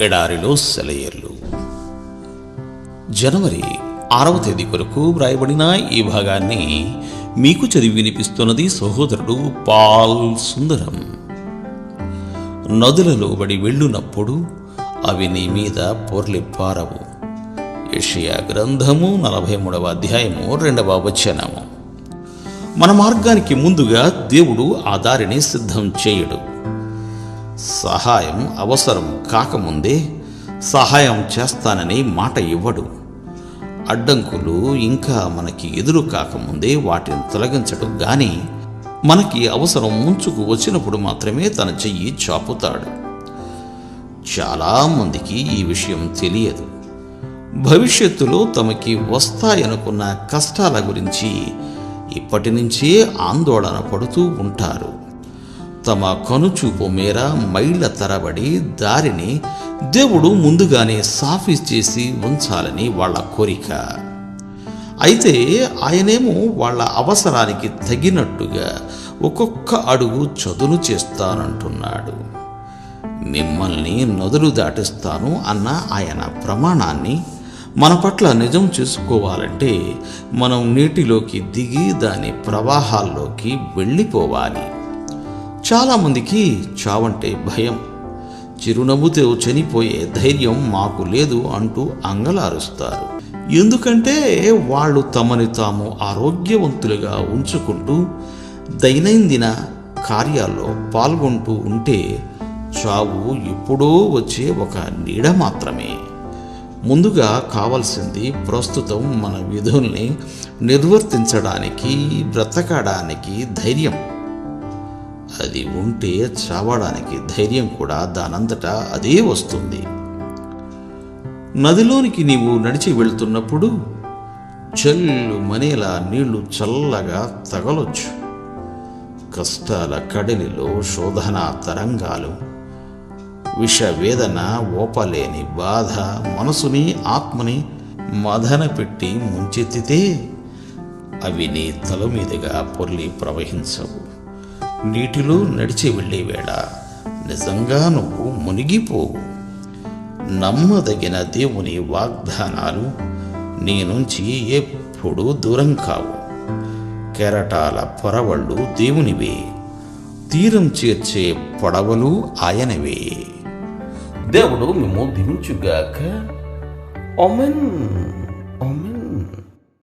ఎడారిలో సెలయేర్లు. జనవరి ఆరవ తేదీ కొరకు వ్రాయబడిన ఈ భాగాన్ని మీకు చదివి వినిపిస్తున్నది సహోదరుడు పాల్ సుందరం. నదులలో బడి వెళ్ళునప్పుడు అవి నీ మీద పొర్లి పారవు. గ్రంథము నలభై మూడవ అధ్యాయము రెండవ వచనము. మన మార్గానికి ముందుగా దేవుడు ఆ దారిని సిద్ధం చేయడు. సహాయం అవసరం కాకముందే సహాయం చేస్తానని మాట ఇవ్వడు. అడ్డంకులు ఇంకా మనకి ఎదురు కాకముందే వాటిని తొలగించడం. గాని మనకి అవసరం ముంచుకు వచ్చినప్పుడు మాత్రమే తన చెయ్యి చాపుతాడు. చాలామందికి ఈ విషయం తెలియదు. భవిష్యత్తులో తమకి వస్తాయనుకున్న కష్టాల గురించి ఇప్పటి నుంచే ఆందోళన పడుతూ ఉంటారు. తమ కనుచూపు మేర మైళ్ళ తరబడి దారిని దేవుడు ముందుగానే సాఫీ చేసి ఉంచాలని వాళ్ళ కోరిక. అయితే ఆయనేమో వాళ్ళ అవసరానికి తగినట్టుగా ఒక్కొక్క అడుగు చదును చేస్తానంటున్నాడు. మిమ్మల్ని నదులు దాటిస్తాను అన్న ఆయన ప్రమాణాన్ని మన పట్ల నిజం చేసుకోవాలంటే మనం నీటిలోకి దిగి దాని ప్రవాహాల్లోకి వెళ్ళిపోవాలి. చాలామందికి చావంటే భయం. చిరునవ్వుతో చనిపోయే ధైర్యం మాకు లేదు అంటూ అంగలారుస్తారు. ఎందుకంటే వాళ్ళు తమని తాము ఆరోగ్యవంతులుగా ఉంచుకుంటూ దైనందిన కార్యాల్లో పాల్గొంటూ ఉంటే చావు ఎప్పుడో వచ్చే ఒక నీడ మాత్రమే. ముందుగా కావాల్సింది ప్రస్తుతం మన విధుల్ని నిర్వర్తించడానికి బ్రతకడానికి ధైర్యం. అది ఉంటే చావడానికి ధైర్యం కూడా దానంతటా అదే వస్తుంది. నదిలోనికి నీవు నడిచి వెళ్తున్నప్పుడు చెల్లు మనేలా నీళ్ళు చల్లగా తగలొచ్చు. కష్టాల కడలిలో శోధన తరంగాలు విషవేదన ఓపలేని బాధ మనసుని ఆత్మని మదన పెట్టి ముంచెత్తితే అవి నీ తల మీదుగా పొర్లి ప్రవహించవు. నీటిలో నడిచి వెళ్ళే వేళ నిజంగా నువ్వు మునిగిపోవు. నమ్మదగిన దేవుని వాగ్దానాలు నీ నుంచి ఎప్పుడూ దూరం కావు. కెరటాల పొరవళ్ళు దేవునివే. తీరం చేర్చే పడవలు ఆయనవే. దేవుడు మేము దించుగాక ఒమెన్